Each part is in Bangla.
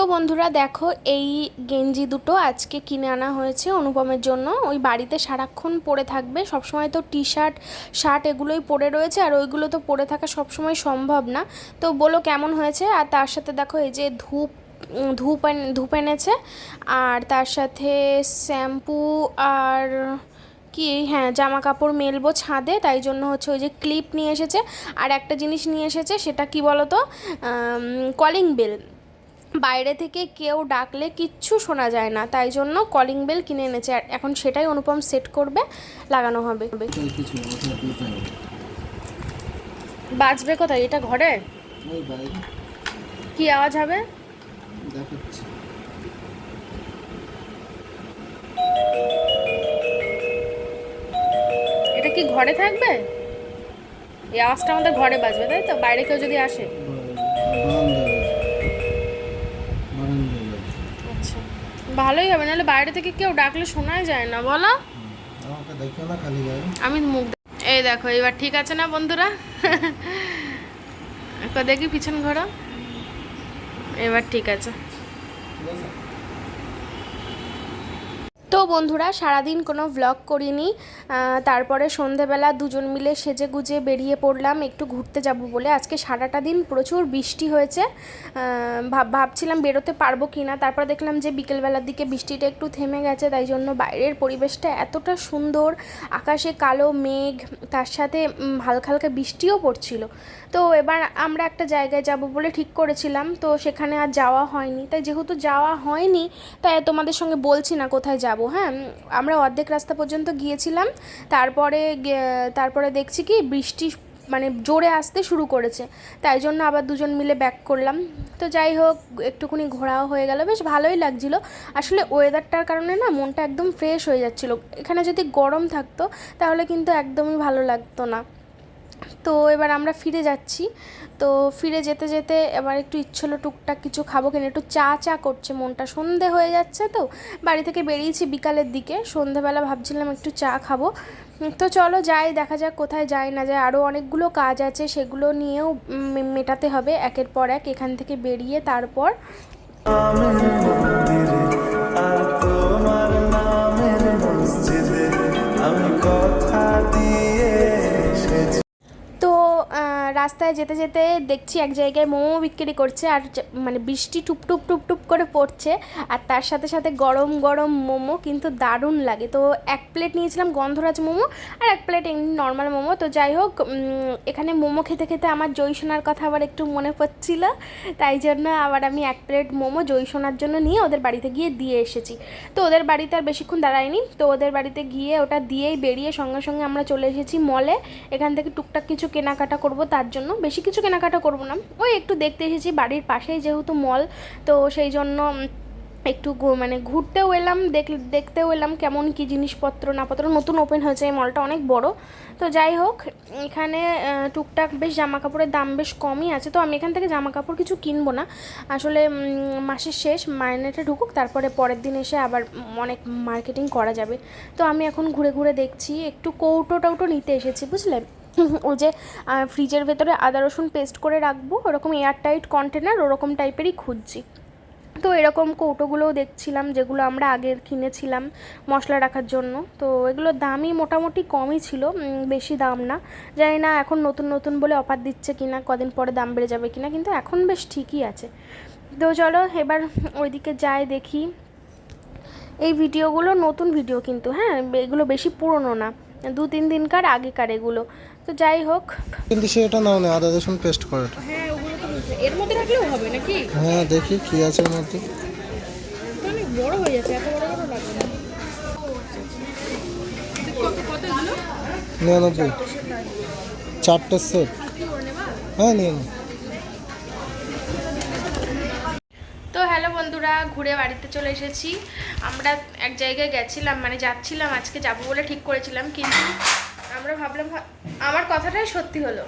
তো বন্ধুরা দেখো, এই গেঞ্জি দুটো আজকে কিনে আনা হয়েছে অনুপমের জন্য। ওই বাড়িতে সারাক্ষণ পরে থাকবে। সবসময় তো টি শার্ট শার্ট এগুলোই পরে রয়েছে, আর ওইগুলো তো পরে থাকা সবসময় সম্ভব না। তো বলো কেমন হয়েছে? আর তার সাথে দেখো, এই যে ধূপ ধূপ ধূপ এনেছে, আর তার সাথে শ্যাম্পু আর কি হ্যাঁ জামা কাপড় মেলবো ছাদে, তাই জন্য হচ্ছে ওই যে ক্লিপ নিয়ে এসেছে। আর একটা জিনিস নিয়ে এসেছে, সেটা কি বলো তো কলিং বেল। বাইরে থেকে কেউ ডাকলে কিচ্ছু শোনা যায় না তাই জন্য কলিং বেল কিনে এনেছে। আর এখন সেটাই অনুপম সেট করবে লাগানো হবে। বাজবে কোথায়? এটা ঘরে? কি আওয়াজ হবে? এটা কি ঘরে থাকবে? এই আওয়াজটা আমাদের ঘরে বাজবে তাই তো? বাইরে কেউ যদি আসে। ভালোই হবে নাহলে বাইরে থেকে কেউ ডাকলে শোনাই যায় না বলো। আমাকে দেখিও না খালি গায়ে। আমি মুখ এই দেখো এবার ঠিক আছে না বন্ধুরা? একবার দেখি পিছন ঘোরা এবার ঠিক আছে। তো বন্ধুরা, সারাদিন কোনো ভ্লগ করিনি। তারপরে সন্ধেবেলা দুজন মিলে সেজে গুজে বেরিয়ে পড়লাম, একটু ঘুরতে যাব বলে। আজকে সারাটা দিন প্রচুর বৃষ্টি হয়েছে। ভাব, ভাবছিলাম বেরোতে পারব কি না তারপর দেখলাম যে বিকেলবেলার দিকে বৃষ্টিটা একটু থেমে গেছে, তাই জন্য বাইরের পরিবেশটা এতটা সুন্দর। আকাশে কালো মেঘ, তার সাথে হালকা হালকা বৃষ্টিও পড়ছিল। তো এবার আমরা একটা জায়গায় যাব বলে ঠিক করেছিলাম। তো সেখানে আর যাওয়া হয়নি। তাই যেহেতু যাওয়া হয়নি, তাই তোমাদের সঙ্গে বলছি না কোথায় যাব। হ্যাঁ? আমরা অর্ধেক রাস্তা পর্যন্ত গিয়েছিলাম। তারপরে তারপরে দেখছি কি বৃষ্টি মানে জোরে আসতে শুরু করেছে। তাই জন্য আবার দুজন মিলে ব্যাক করলাম। তো যাই হোক, একটুখানি ঘোরাও হয়ে গেল। বেশ ভালোই লাগছিল। আসলে ওয়েদারটার কারণে না মনটা একদম ফ্রেশ হয়ে যাচ্ছিল। এখানে যদি গরম থাকতো, তাহলে কিন্তু একদমই ভালো লাগতো না। তো এবার আমরা ফিরে যাচ্ছি। তো ফিরে যেতে যেতে এবার একটু ইচ্ছে হলো টুকটাক কিছু খাব কিনা। একটু চা চা করছে, মনটা সন্ধে হয়ে যাচ্ছে তো। বাড়ি থেকে বেরিয়েছি বিকালের দিকে। সন্ধেবেলা ভাবছিলাম একটু চা খাব। তো চলো যাই, দেখা যাক কোথায় যাই না যায় আরও অনেকগুলো কাজ আছে, সেগুলো নিয়েও মেটাতে হবে একের পর এক। এখান থেকে বেরিয়ে তারপর রাস্তায় যেতে যেতে দেখছি এক জায়গায় মোমো বিক্রি করছে আর মানে বৃষ্টি টুপ টুপ টুপ টুপ করে পড়ছে আর তার সাথে সাথে গরম গরম মোমো কিন্তু দারুণ লাগে। তো এক প্লেট নিয়েছিলাম গন্ধরাজ মোমো আর এক প্লেট এমনি নর্মাল মোমো। তো যাই হোক এখানে মোমো খেতে খেতে আমার জয়সোনার কথা আবার একটু মনে পড়ছিল। তাই জন্য আবার আমি এক প্লেট মোমো জয়সোনার জন্য নিয়ে ওদের বাড়িতে গিয়ে দিয়ে এসেছি। তো ওদের বাড়িতে আর বেশিক্ষণ দাঁড়ায়নি। তো ওদের বাড়িতে গিয়ে ওটা দিয়েই বেরিয়ে সঙ্গে সঙ্গে আমরা চলে এসেছি মলে এখান থেকে টুকটাক কিছু কেনাকাটা করব, তার জন্য বেশি কিছু কেনাকাটা করব না। ওই একটু দেখতে এসেছি বাড়ির পাশেই যেহেতু মল তো সেই জন্য একটু মানে ঘুরতেও এলাম, দেখ, দেখতেও এলাম কেমন কি জিনিসপত্র নাপত্র নতুন ওপেন হয়েছে, এই মলটা অনেক বড়। তো যাই হোক, এখানে টুকটাক বেশ জামা কাপড়ের দাম বেশ কমই আছে। তো আমি এখান থেকে জামা কাপড় কিছু কিনবো না। আসলে মাসের শেষ, মাইনেটা ঢুকুক, তারপরে পরের দিন এসে আবার অনেক মার্কেটিং করা যাবে। তো আমি এখন ঘুরে ঘুরে দেখছি, একটু কৌটো টৌটো নিতে এসেছি, বুঝলে? ওই যে ফ্রিজের ভেতরে আদা, রসুন পেস্ট করে রাখব। ওরকম এয়ারটাইট কন্টেনার ওরকম টাইপেরই খুঁজছি। তো এরকম কৌটোগুলোও দেখছিলাম, যেগুলো আমরা আগের কিনেছিলাম মশলা রাখার জন্য। তো এগুলোর দামই মোটামুটি কমই ছিল বেশি দাম না। জানি না এখন নতুন নতুন বলে অফার দিচ্ছে কিনা, কদিন পরে দাম বেড়ে যাবে কিনা, কিন্তু এখন বেশ ঠিকই আছে। তো চলো, এবার ওইদিকে যাই দেখি। এই ভিডিওগুলো নতুন ভিডিও কিন্তু হ্যাঁ এগুলো বেশি পুরনো না। দু, তিন দিনকার আগেকার এগুলো। তো যাই হোক। কিন্তু সেটা নাও না আদা রসুন পেস্ট করে হ্যাঁ ওগুলো তো এর মধ্যে রাখলেও হবে নাকি? হ্যাঁ দেখি কি আছে এর মধ্যে। অনেক বড় হয়ে যাচ্ছে এত বড় বড় লাগবে না? কত কত এগুলো নিরানব্বই। চারটে সেট হ্যাঁ নিয়ে তো হ্যালো বন্ধুরা ঘুরে বাড়িতে চলে এসেছি। আমরা এক জায়গায় গেছিলাম মানে যাচ্ছিলাম আজকে যাব বলে ঠিক করেছিলাম কিন্তু আমরা ভাবলাম আমার কথাটাই সত্যি হলো।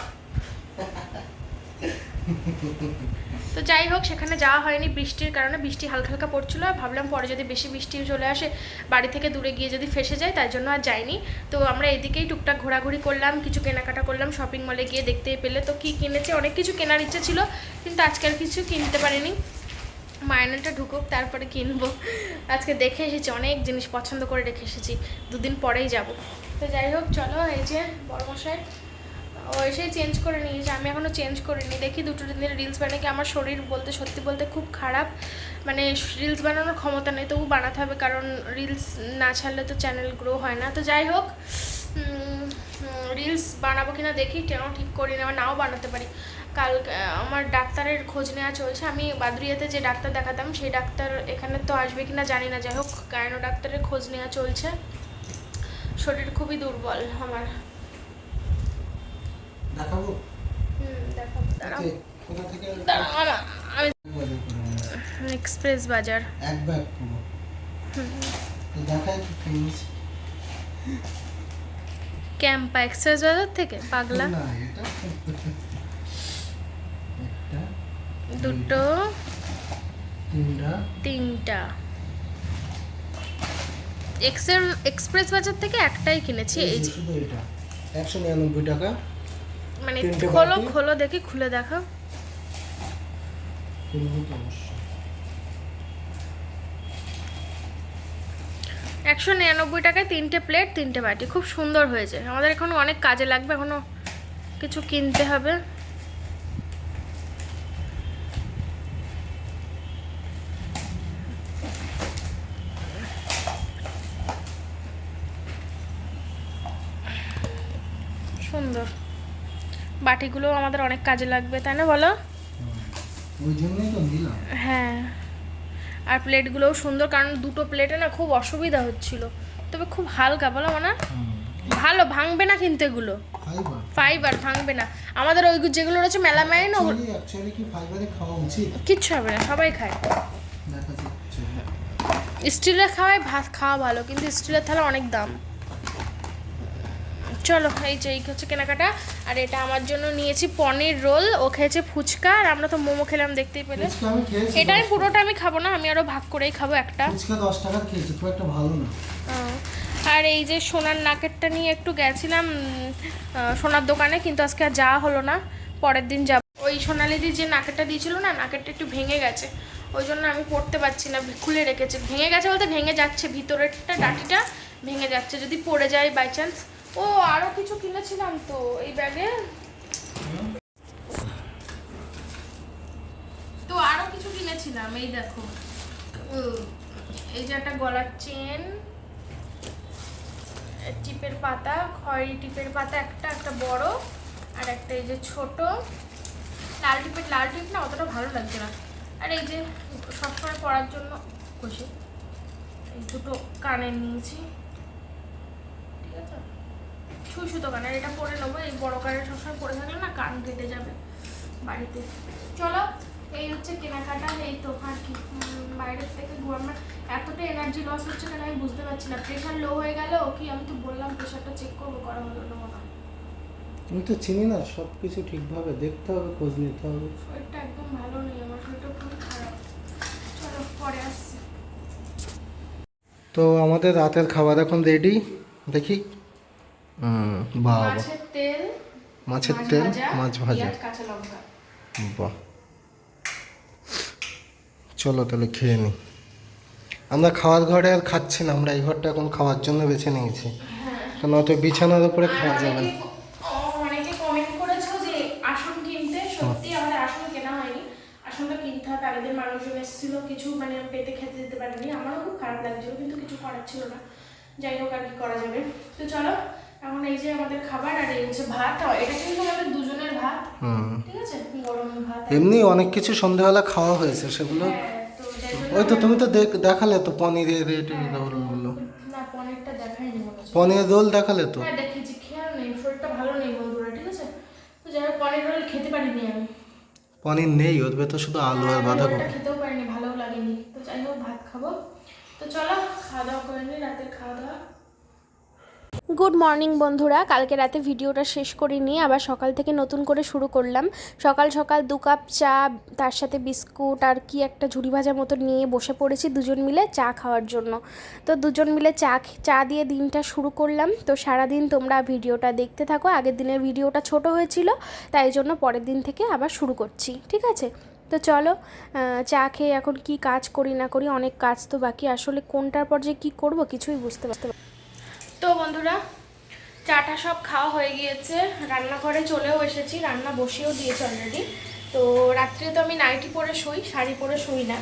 তো যাই হোক, সেখানে যাওয়া হয়নি বৃষ্টির কারণে। বৃষ্টি হালকা হালকা পড়ছিল। আর ভাবলাম পরে যদি বেশি বৃষ্টি চলে আসে, বাড়ি থেকে দূরে গিয়ে যদি ফেসে যায়, তার জন্য আর যাইনি। তো আমরা এদিকেই টুকটাক ঘোরাঘুরি করলাম, কিছু কেনাকাটা করলাম শপিং মলে গিয়ে দেখতে পেলে। তো কি কিনেছে? অনেক কিছু কেনার ইচ্ছে ছিল, কিন্তু আজকে আর কিছু কিনতে পারিনি। মাইনেটা ঢুকুক, তারপরে কিনবো। আজকে দেখে এসেছি, অনেক জিনিস পছন্দ করে রেখে এসেছি। দুদিন পরেই যাব। তো যাই হোক, চলো এই যে বড়মশাই ও এসে চেঞ্জ করে নিয়েছে। আমি এখনও চেঞ্জ করিনি। দেখি দুটো দিনের রিলস বানিয়ে কি আমার শরীর বলতে সত্যি বলতে খুব খারাপ। মানে রিলস বানানোর ক্ষমতা নেই, তবু বানাতে হবে, কারণ রিলস না ছাড়লে তো চ্যানেল গ্রো হয় না। তো যাই হোক রিলস বানাবো কিনা দেখি, কেন ঠিক করি না নাও বানাতে পারি। কাল, আমার ডাক্তারের খোঁজ নেওয়া চলছে। আমি বাদুরিয়াতে যে ডাক্তার দেখাতাম, সেই ডাক্তার এখানে তো আসবে কিনা জানি না। যাই হোক গায়নো ডাক্তারের খোঁজ নেওয়া চলছে। শরীর খুবই দুর্বল আমার। দেখাবো? এক্সপ্রেস বাজার। এক ব্যাগ পুরো দেখাই ক্যাম্পা এক্সপ্রেস বাজার থেকে পাগলা? না এটা একটা দুটো তিনটা। তিনটা। এক্সের এক্সপ্রেস বাজার থেকে একটাই কিনেছি এই যে শুধু এটা একশো নিরানব্বই টাকা। মানে খোলো খোলো দেখি খুলে দেখো কিনবো তো অবশ্যই। একশো নিরানব্বই টাকায় তিনটে প্লেট তিনটে বাটি খুব সুন্দর হয়েছে। আমাদের এখনও অনেক কাজে লাগবে এখনও কিছু কিনতে হবে সুন্দর বাটিগুলো আমাদের অনেক কাজে লাগবে তাই না বলো? হ্যাঁ। আর প্লেটগুলোও সুন্দর কারণ দুটো প্লেটে না খুব অসুবিধা হচ্ছিল। তবে খুব হালকা বলো না ভালো ভাঙবে না কিন্তু এগুলো? ফাইবার। ভাঙবে না। আমাদের ওই যেগুলো রয়েছে মেলামাইন ফাইবারে খাওয়া উচিত? কিচ্ছু হবে না সবাই খায়। স্টিলের খাওয়ায় ভাত খাওয়া ভালো কিন্তু স্টিলের থালা অনেক দাম। চলো এই যে এই হচ্ছে কেনাকাটা। আর এটা আমার জন্য নিয়েছি পনির রোল ও খেয়েছে ফুচকা আর আমরা তো মোমো খেলাম দেখতেই পেলে। এটা আমি পুরোটা আমি খাব না আমি আরও ভাগ করেই খাব একটা। ফুচকা দশ টাকার খেয়েছি খুব একটা ভালো না। আর এই যে সোনার নাকেরটা নিয়ে একটু গেছিলাম সোনার দোকানে কিন্তু আজকে আর যাওয়া হলো না পরের দিন যাব। ওই সোনালিদি যে নাকেরটা দিয়েছিল না নাকেরটা একটু ভেঙে গেছে। ওই জন্য আমি পড়তে পারছি না খুলে রেখেছে। ভেঙে গেছে বলতে ভেঙে যাচ্ছে ভিতরেরটা ডাটিটা ভেঙে যাচ্ছে যদি পড়ে যায় বাই চান্স ও আরও কিছু কিনেছিলাম তো এই ব্যাগে। তো আরও কিছু কিনেছিলাম, এই দেখো। এই যে একটা গলার চেন, টিপের পাতা, খয়েরি টিপের পাতা, একটা একটা বড়, আর একটা এই যে ছোট। লাল টিপের, লাল টিপ না অতটা ভালো লাগছে না। আর এই যে সবসময় পরার জন্য খুশি এই দুটো কানে নিয়েছি। ছুঁই সুতো কানের এটা পরে নেব এই বড় কানের সবসময় পরে থাকলে না কান কেটে যাবে বাড়িতে। চলো এই হচ্ছে কেনাকাটা এই তো আর কি বাইরের থেকে আমার এতটা এনার্জি লস হচ্ছে কেন আমি বুঝতে পারছি না। প্রেশার লো হয়ে গেল কি আমি তো বললাম প্রেশারটা চেক করব করা হলো না। মনে আমি তো চিনি না সব কিছু ঠিকভাবে দেখতে হবে খোঁজ নিতে হবে। শরীরটা একদম ভালো নেই আমার শরীরটা খুবই খারাপ। চলো পরে আসছি। তো আমাদের রাতের খাবার এখন রেডি দেখি। মাছের তেল মাছের তেল মাছ ভাজা পেঁয়াজ, কাঁচা লঙ্কা। বাহ। চলো তাহলে খেয়ে নিই আমরা খাওয়ার ঘরে আর খাচ্ছি না আমরা এই ঘরটা এখন খাওয়ার জন্য বেছে নিয়েছি। কারণ অত বিছানার উপরে খাওয়া যাবে না। অনেকে- কমেন্ট করেছ যে আসন কিনতে সত্যি আমাদের আসন কেনা হয়নি। আসনটা কিনতে হবে আগেদের মানুষজন এসেছিল কিছু মানে পেতে খেতে দিতে পারেনি। আমারও খুব খারাপ লাগছিল কিন্তু কিছু করার ছিল না। যাই হোক আর কি করা যাবে। তো চলো এখন এই যে আমাদের খাবার আর এই হচ্ছে ভাত এটা কিন্তু আমাদের দুজনের ভাত হুম। ঠিক আছে? গরম ভাত এমনি অনেক কিছু সন্ধ্যাবেলা খাওয়া হয়েছে সেগুলো। হ্যাঁ, ওই তো তুমি তো দেখ দেখালে তো পনিরের রোলগুলো না পনিরটা দেখাইনি মনে হচ্ছে। পনির রোল দেখালে তো। হ্যাঁ দেখেছি খেয়াল নেই শরীরটা ভালো নেই বন্ধুরা ঠিক আছে? তো যাই হোক পনির রোল খেতে পারিনি আমি। পনির নেই ওর ভেতর শুধু আলু আর বাঁধাকপি। খেতেও পারিনি ভালোও লাগেনি। তো যাই হোক ভাত খাব। তো চলো খাওয়া দাওয়া করে নিই রাতের খাওয়া দাওয়া। গুড মর্নিং বন্ধুরা। কালকে রাতে ভিডিওটা শেষ করিনি, আবার সকাল থেকে নতুন করে শুরু করলাম। সকাল সকাল দু কাপ চা, তার সাথে বিস্কুট আর কি একটা ঝুড়ি ভাজা মতো নিয়ে বসে পড়েছি দুজন মিলে চা খাওয়ার জন্য। তো দুজন মিলে চা চা দিয়ে দিনটা শুরু করলাম। তো সারাদিন তোমরা ভিডিওটা দেখতে থাকো। আগের দিনের ভিডিওটা ছোট হয়েছিল, তাই জন্য পরের দিন থেকে আবার শুরু করছি, ঠিক আছে? তো চলো চা খেয়ে এখন কি কাজ করি না করি, অনেক কাজ তো বাকি। আসলে কোনটার পর যে কী করব কিছুই বুঝতে পারতে পার- তো বন্ধুরা, চাটা সব খাওয়া হয়ে গিয়েছে। রান্নাঘরে চলেও এসেছি, রান্না বসিয়েও দিয়েছে অলরেডি তো রাত্রে তো আমি নাইটি পরে শুই, শাড়ি পরে শুই না।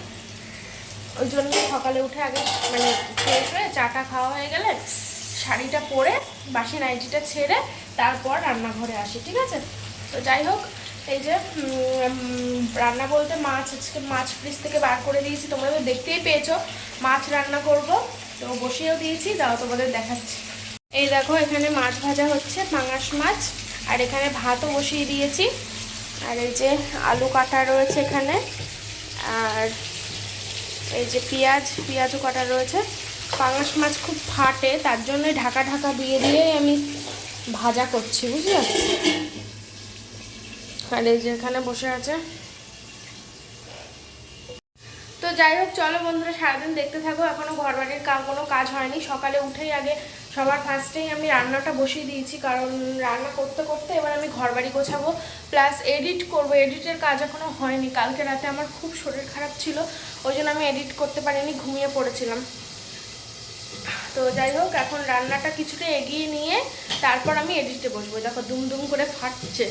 ওই জন্য সকালে উঠে আগে মানে ফ্রেশ হয়ে চাটা খাওয়া হয়ে গেলে শাড়িটা পরে বাসি নাইটিটা ছেড়ে তারপর রান্নাঘরে আসি, ঠিক আছে? তো যাই হোক, এই যে রান্না বলতে মাছ, আজকে মাছ ফ্রিজ থেকে বার করে দিয়েছি, তোমরা তো দেখতেই পেয়েছ। মাছ রান্না করব, তো বসিয়েও দিয়েছি দাও তোমাদের দেখাচ্ছি। এই দেখো, এখানে মাছ ভাজা হচ্ছে, পাঙাশ মাছ, আর এখানে ভাতও বসিয়ে দিয়েছি। আর এই যে আলু কাটা রয়েছে এখানে, আর এই যে পেঁয়াজ, পেঁয়াজও কাটা রয়েছে। পাঙাশ মাছ খুব ফাটে, তার জন্যই ঢাকা ঢাকা দিয়ে দিয়ে আমি ভাজা করছি, বুঝলে? আর এই যে এখানে বসে আছে। তো যাই হোক, চলো বন্ধুরা, সারাদিন দেখতে থাকো, এখনও ঘর বাড়ির কোনো কাজ হয়নি। সকালে উঠেই আগে সবার ফার্স্টেই আমি রান্নাটা বসিয়ে দিয়েছি, কারণ রান্না করতে করতে এবার আমি ঘর বাড়ি গোছাবো প্লাস এডিট করব। এডিটের কাজ এখনও হয়নি, কালকে রাতে আমার খুব শরীর খারাপ ছিল, ওই জন্য আমি এডিট করতে পারিনি, ঘুমিয়ে পড়েছিলাম। তো যাই হোক, এখন রান্নাটা কিছুটা এগিয়ে নিয়ে তারপর আমি এডিটে বসবো। দেখো দুম দুম করে ফাটছে।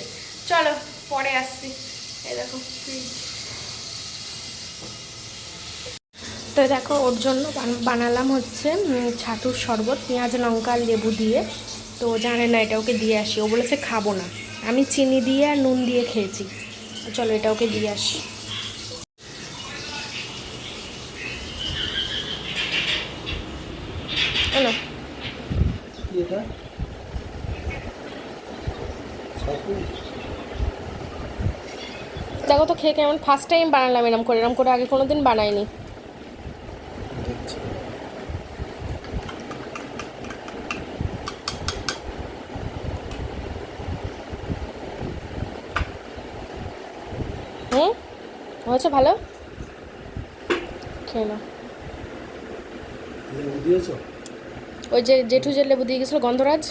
চলো, পরে আসছি। এই দেখো হুম। তো দেখো, ওর জন্য বান- বানালাম হচ্ছে ছাতুর শরবত, পেঁয়াজ, লঙ্কা লেবু দিয়ে। তো জানে না এটা ওকে দিয়ে আসি। ও বলেছে খাব না। আমি চিনি দিয়ে আর নুন দিয়ে খেয়েছি। চলো এটা ওকে দিয়ে আসি। হ্যালো। দেখো তো খেয়ে কেমন। ফার্স্ট টাইম বানালাম এরম করে। এরম করে আগে কোনো দিন বানাইনি দেখছি হুম হয়েছে ভালো? খেয়ে নাও। ওই যে জেঠু যে লেবু দিয়ে গেছিল গন্ধরাজ?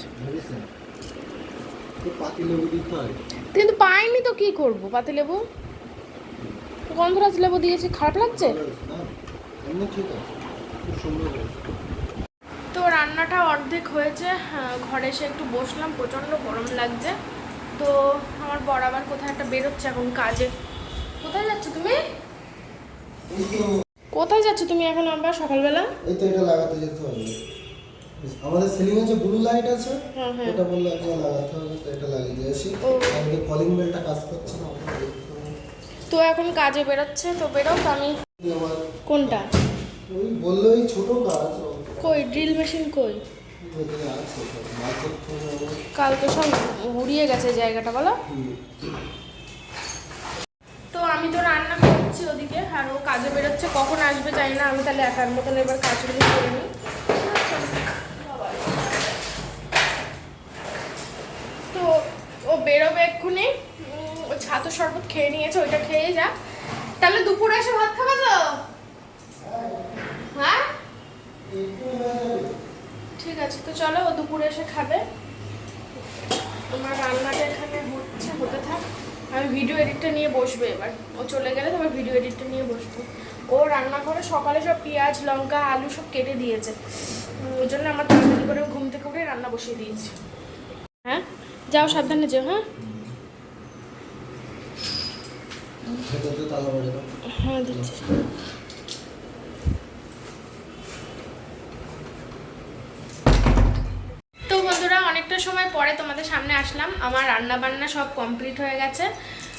হয়। কিন্তু পাইনি তো কি করব? পাতি লেবু? গন্ধরাজ লেবু দিয়েছি খারাপ লাগছে? তো রান্নাটা অর্ধেক হয়েছে আহ, ঘরে এসে একটু বসলাম প্রচণ্ড গরম লাগছে। তো আমার বর আবার কোথায় একটা বেরোচ্ছে এখন কাজে। কোথায় যাচ্ছ তুমি? কোথায় যাচ্ছ তুমি এখন আবার সকালবেলা? এই তো এটা লাগাতে যেতে হবে। আমাদের সিলিং এ যে ব্লু লাইট আছে হ্যাঁ হ্যাঁ। ওটা বললে একজন লাগাতে হবে তো এটা লাগিয়ে দিয়ে আসি। আমাদের কলিং বেলটা কাজ করছে না। তো এখন কাজে বেরোচ্ছে তো বেরোক আমি কোনটা? ওই বলল ওই ছোট কাজ। কই ড্রিল মেশিন কই। কালকে সব উড়িয়ে গেছে জায়গাটা বলো। আমি তো রান্না করছি ওদিকে, আর ও কাজে বেরোচ্ছে, কখন আসবে জানি না, আমি তাহলে একার মতন এবার কাজগুলো করে নিই। তো ও বেরোবে এক্ষুনি ও ছাতু শরবত খেয়ে নিয়েছে, ওইটা খেয়ে যা তাহলে দুপুরে এসে ভাত খাবে তো? হ্যাঁ? ঠিক আছে, তো চলো ও দুপুরে এসে খাবে। তোমার রান্নাটা এখানে হচ্ছে, হতে থাক। আমি ভিডিও এডিটটা নিয়ে বসবো এবার। ও চলে গেলে তো ভিডিও এডিটটা নিয়ে বসবো। ও রান্নাঘরে সকালে সব পেঁয়াজ লঙ্কা আলু সব কেটে দিয়েছে। ওই জন্য আমার তাড়াতাড়ি করে ঘুম থেকে উঠে রান্না বসিয়ে দিয়েছি। হ্যাঁ? যাও সাবধানে যেও হ্যাঁ। হ্যাঁ দিচ্ছি তো বন্ধুরা অনেকটা সময় পরে তোমাদের সামনে আসলাম। আমার রান্না বান্না সব কমপ্লিট হয়ে গেছে।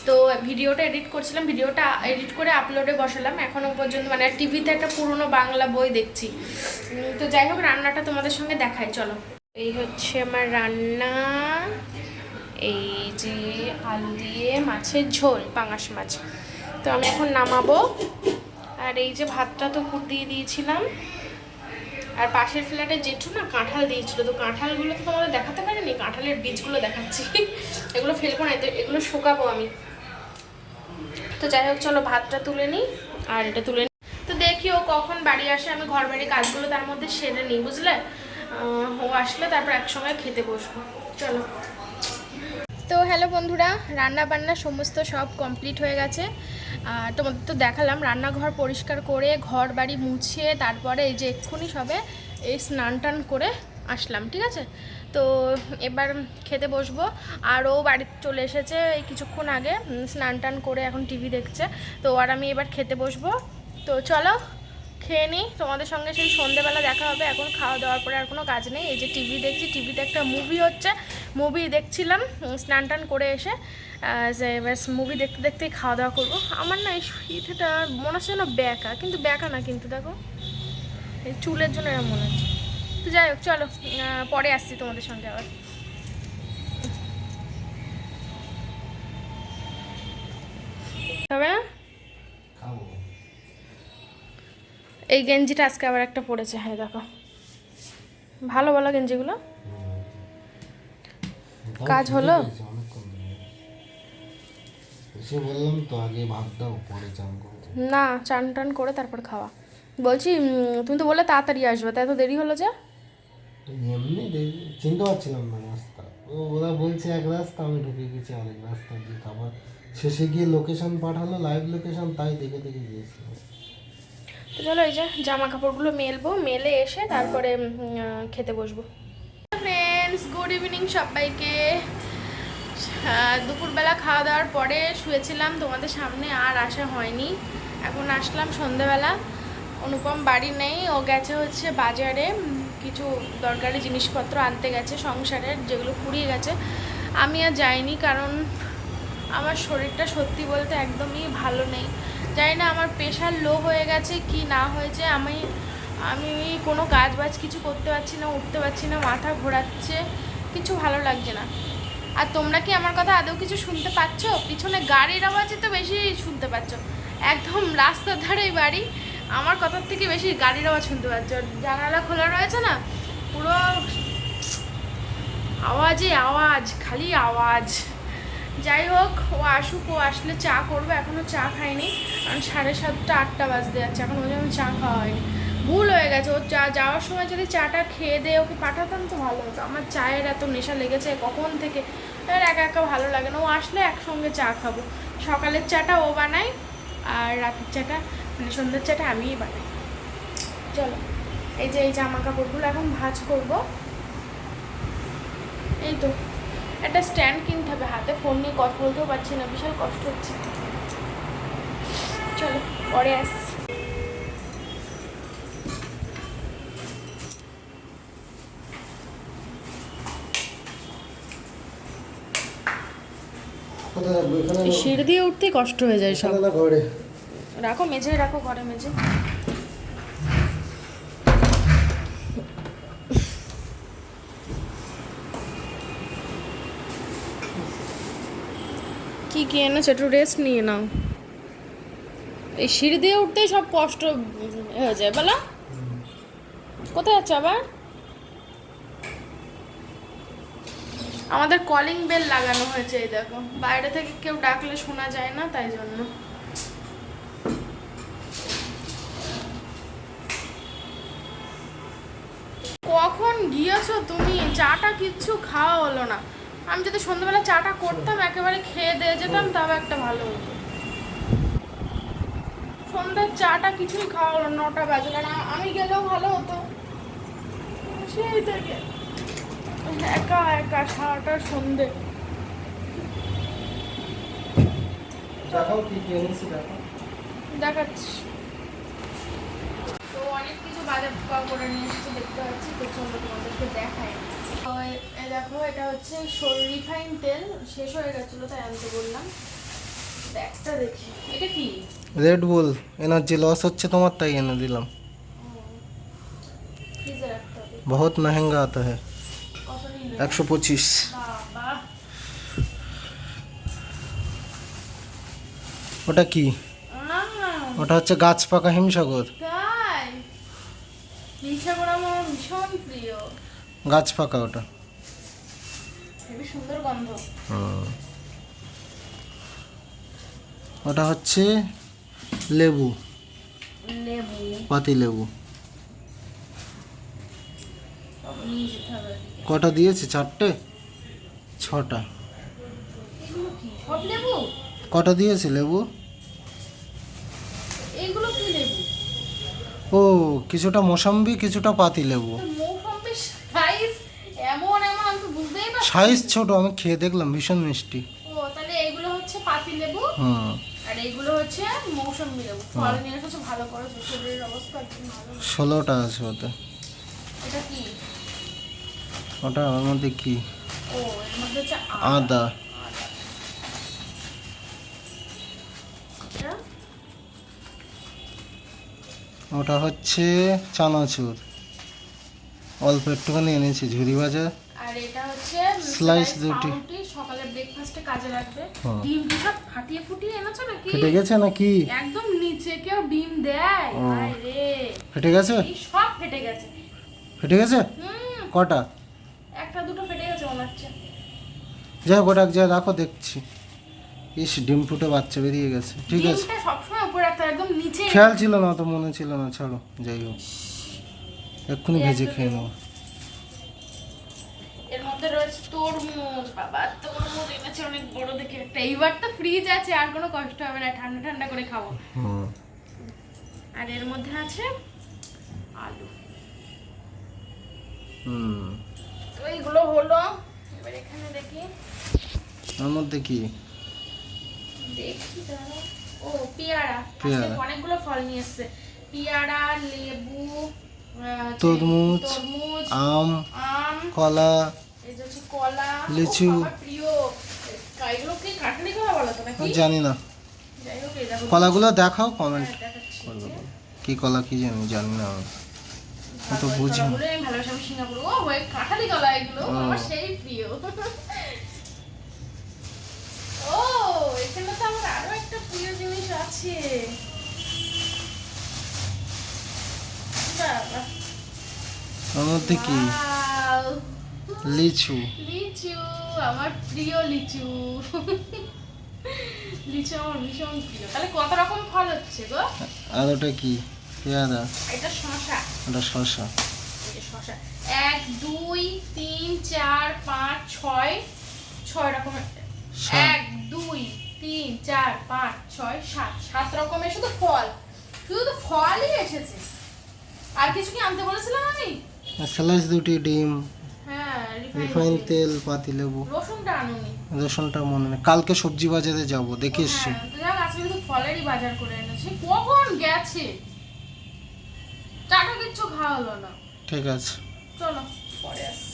তো ভিডিওটা এডিট করছিলাম। ভিডিওটা এডিট করে আপলোডে বসালাম। এখনও পর্যন্ত মানে টিভিতে একটা পুরনো বাংলা বই দেখছি। তো যাই হোক, রান্নাটা তোমাদের সঙ্গে দেখাই। চলো। এই হচ্ছে আমার রান্না। এই যে আলু দিয়ে মাছের ঝোল, পাঙাশ মাছ। তো আমি এখন নামাবো। আর এই যে ভাতটা তো পুর দিয়ে দিয়েছিলাম। আর পাশের ফ্ল্যাটে জেঠু না কাঁঠাল দিয়েছিল। তো কাঁঠালগুলো তো তোমাদের দেখাতে পারিনি কাঁঠালের বীজগুলো দেখাচ্ছি। এগুলো ফেলব না এগুলো শুকাবো আমি। তো যাই হোক, চলো ভাতটা তুলে নিই, আর এটা তুলে নিই। তো দেখি ও কখন বাড়ি আসে, আমি ঘর বাড়ি কাজগুলো তার মধ্যে সেরে নিই, বুঝলে? ও আসলে তারপর একসঙ্গে খেতে বসবো। চলো। তো হ্যালো বন্ধুরা রান্না বান্না সমস্ত সব কমপ্লিট হয়ে গেছে। আর তোমাদের তো দেখালাম, রান্নাঘর পরিষ্কার করে ঘর বাড়ি মুছিয়ে তারপরে এই যে এক্ষুনি সবে এই স্নান টান করে আসলাম, ঠিক আছে? তো এবার খেতে বসবো। আর ও বাড়িতে চলে এসেছে এই কিছুক্ষণ আগে স্নান টান করে এখন টিভি দেখছে। তো আর আমি এবার খেতে বসবো। তো চলো, খেয়ে নিই। তোমাদের সঙ্গে সেই সন্ধেবেলা দেখা হবে। এখন খাওয়া দাওয়ার পরে আর কোনো কাজ নেই। এই যে টিভি দেখছি, টিভিতে একটা মুভি হচ্ছে। মুভি দেখছিলাম স্নান টান করে এসে যে এবার মুভি দেখতে দেখতেই খাওয়া দাওয়া করব। আমার না এই ইথেটা মনে হচ্ছে যেন ব্যাকা, কিন্তু ব্যাকা না কিন্তু, দেখো। এই চুলের জন্য এরকম মনে হচ্ছে। তো যাই হোক চলো পরে আসছি তোমাদের সঙ্গে আবার। তবে এই গেঞ্জিটা আজকে আবার একটা পড়েছে হ্যাঁ দেখো। ভালো বলো গেঞ্জিগুলো? কাজ হলো? অনেকক্ষণ ধরে। এসে বললাম তো আগে দাও পরে চান না চান টান করে তারপর খাওয়া। বলছি তুমি তো বললে তাড়াতাড়ি আসবে তাই এত দেরি হলো যে? এমনি চিনতে পারছিলাম না রাস্তা। ও ওরা বলছে এক রাস্তা আমি ঢুকে গেছি আরেক রাস্তা দিয়ে। আবার শেষে গিয়ে লোকেশন পাঠালো লাইভ লোকেশন তাই দেখে দেখে গিয়েছিলাম তো চলো এই যে জামা কাপড়গুলো মেলবো মেলে এসে তারপরে খেতে বসবো। ফ্রেন্ডস গুড ইভিনিং সবাইকে। দুপুরবেলা খাওয়া দাওয়ার পরে শুয়েছিলাম তোমাদের সামনে আর আসা হয়নি। এখন আসলাম সন্ধেবেলা অনুপম বাড়ি নেই ও গেছে হচ্ছে বাজারে। কিছু দরকারি জিনিসপত্র আনতে গেছে, সংসারের যেগুলো ফুরিয়ে গেছে। আমি আর যাইনি কারণ আমার শরীরটা সত্যি বলতে একদমই ভালো নেই। জানি না আমার প্রেশার লো হয়ে গেছে কি না হয়েছে, আমি আমি কোনো কাজ বাজ কিছু করতে পারছি না, উঠতে পারছি না, মাথা ঘোরাচ্ছে, কিছু ভালো লাগছে না। আর তোমরা কি আমার কথা আদৌ কিছু শুনতে পাচ্ছ? পিছনে গাড়ির আওয়াজই তো বেশি শুনতে পাচ্ছ। একদম রাস্তার ধারেই বাড়ি। আমার কথার থেকে বেশি গাড়ির আওয়াজ শুনতে পাচ্ছ। জানালা খোলা রয়েছে না? পুরো আওয়াজে আওয়াজ, খালি আওয়াজ। যাই হোক, ও আসুক, ও আসলে চা করব। এখনও চা খাইনি কারণ সাড়ে সাতটা, আটটা বাজতে যাচ্ছে। এখন ওই জন্য চা খাওয়া হয়নি। ভুল হয়ে গেছে। ও চা, যাওয়ার সময় যদি চাটা খেয়ে দিয়ে ওকে পাঠাতাম তো ভালো হতো। আমার চায়ের এত নেশা লেগেছে কখন থেকে? এবার একা একা ভালো লাগে না। ও আসলে একসঙ্গে চা খাব। সকালের চাটা ও বানায়, আর রাতের চাটা মানে সন্ধ্যের চাটা আমিই বানাই। চলো এই যে এই জামা কাপড়গুলো এখন ভাঁজ করব। এই তো একটা স্ট্যান্ড কিনতে হবে হাতে ফোন নিয়ে কথা বলতেও পারছি না বিশাল কষ্ট হচ্ছে। চলো পরে এই সিঁড়ি দিয়ে উঠতেই কষ্ট হয়ে যায় সব। ঘরে। রাখো মেঝে রাখো, ঘরে মেঝে। কি কি এনেছো? একটু রেস্ট নিয়ে নাও। এই সিঁড়ি দিয়ে উঠতেই সব কষ্ট হয়ে যায়, বলো। কোথায় যাচ্ছ আবার? আমাদের কলিং বেল লাগানো হয়েছে, এই দেখো। বাইরে থেকে কেউ ডাকলে শোনা যায় না, তাই জন্য কখন গিয়েছো তুমি চাটা কিচ্ছু খাওয়া হলো না। আমি যদি সন্ধ্যাবেলা চাটা করতাম একেবারে খেয়ে দিয়ে যেতাম তাও একটা ভালো হতো। সন্ধ্যার চাটা কিছুই খাওয়া হলো নটা বাজে। কারণ আমি গেলেও ভালো হতো। সেই থেকে একা একা সারাটা সন্ধে। দেখাচ্ছি। বাজার করে নিয়ে এসেছি দেখতে পাচ্ছি তো চলো তোমাদেরকে দেখাই। তো এ- এ দেখো এটা হচ্ছে রিফাইন তেল শেষ হয়ে গেছিল তাই আনতে বললাম। একটা দেখি। এটা কি? রেড বুল এনার্জি লস হচ্ছে তোমার তাই এনে দিলাম। বহুত মেহেঙ্গা আতা হ্যাঁ একশো পঁচিশ। ওটা কি? ওটা হচ্ছে গাছ পাকা হিমসাগর। করা আমার ভীষণ প্রিয়। গাছ পাকা ওটা। খুবই সুন্দর গন্ধ। হুম। ওটা হচ্ছে লেবু। লেবু। পাতি লেবু। কটা দিয়েছে? চারটে? ছটা। কটা দিয়েছে লেবু? ও কিছুটা মোসাম্বি কিছুটা পাতি লেবু। সাইজ এমন এমন আমি তো বুঝতেই পারছি সাইজ ছোট আমি খেয়ে দেখলাম ভীষণ মিষ্টি। ও তাহলে এইগুলো হচ্ছে পাতি লেবু হুম। আর এইগুলো হচ্ছে মৌসম্বি লেবু। ফল নিয়ে এসেছে ভালো করে শরীরের অবস্থা একদম ভালো ষোলোটা আছে ওতে। এটা কি? ওটা ওর মধ্যে কি? ও এর মধ্যে হচ্ছে আদা। ওটা হচ্ছে চানাচুর। অল্প একটুখানি এনেছি ঝুরি ভাজা। আর এটা হচ্ছে slice রুটি। সকালে ব্রেকফাস্টে কাজে লাগবে। হ্যাঁ। ডিম সব ফাটিয়ে ফুটিয়ে এনেছো নাকি? ফেটে গেছে নাকি? একদম নিচে কেউ ডিম দেয়। ও। ফেটে গেছে? সব ফেটে গেছে। ফেটে গেছে? কটা? একটা দুটো ফেটে গেছে মনে হচ্ছে। যাই গোটা যা রাখো দেখছি। ইস ডিম ফুটে বাচ্চা বেরিয়ে গেছে। ঠিক আছে। সবসময় উপরে রাখতে একদম নিচে। খেয়াল ছিল না তো মনে ছিল না ছাড়ো যাই হোক। এক্ষুনি ভেজে খেয়ে নেব এর মধ্যে রয়েছে তরমুজ। বাবা তরমুজ এনেছে অনেক বড় দেখে। একটা এইবার তো ফ্রিজ আছে আর কোনো কষ্ট হবে না ঠান্ডা ঠান্ডা করে খাব। আর এর মধ্যে আছে আলু। হুম। তো এইগুলো হলো। এবার এখানে দেখি। ওর মধ্যে কি? দেখি দাঁড়াও। ও পেয়ারা। পেয়ারা। অনেকগুলো ফল নিয়ে এসছে। পেয়ারা লেবু তরমুজ, আম আম কলা এই যে কলা। লিচু। প্রিয়। এগুলো কি কাঠালি কলা বলো তো নাকি? জানি না। কলাগুলো দেখাও কমেন্ট হ্যাঁ, করবে কি কলা কি জানি জানি না আমি। অত বুঝি আমি সিঙ্গাপুর। ও ওই কাঁঠালি কলা এগুলো আমার সেই প্রিয়। এখানে তো আমার আরও একটা প্রিয় জিনিস আছে। কি! লিচু। লিচু আমার প্রিয় লিচু। লিচু আমার ভীষণ প্রিয়। তাহলে কত রকম ফল হচ্ছে গো? আর ওটা কি? পেয়ারা। এটা শশা ওটা শসা। শশা এক দুই তিন চার পাঁচ ছয়। ছয় রকমের। এক দুই। তিন চার পাঁচ ছয় সাত। সাত রকমের শুধু ফল। শুধু তো ফলই এসেছে। আর কিছু কি আনতে বলেছিলাম আমি? স্যালাইস দুটি ডিম হ্যাঁ রিফাইন তেল। পাতি লেবু। রসুনটা আনুনি। রসুনটা মনে নেই। কালকে সবজি বাজারে যাব দেখে এসছি। হ্যাঁ, আজকে শুধু ফলেরই বাজার করে এনেছে। কখন গেছে? টাকা কিচ্ছু খাওয়া হলো না। ঠিক আছে। চলো পরে আসছি।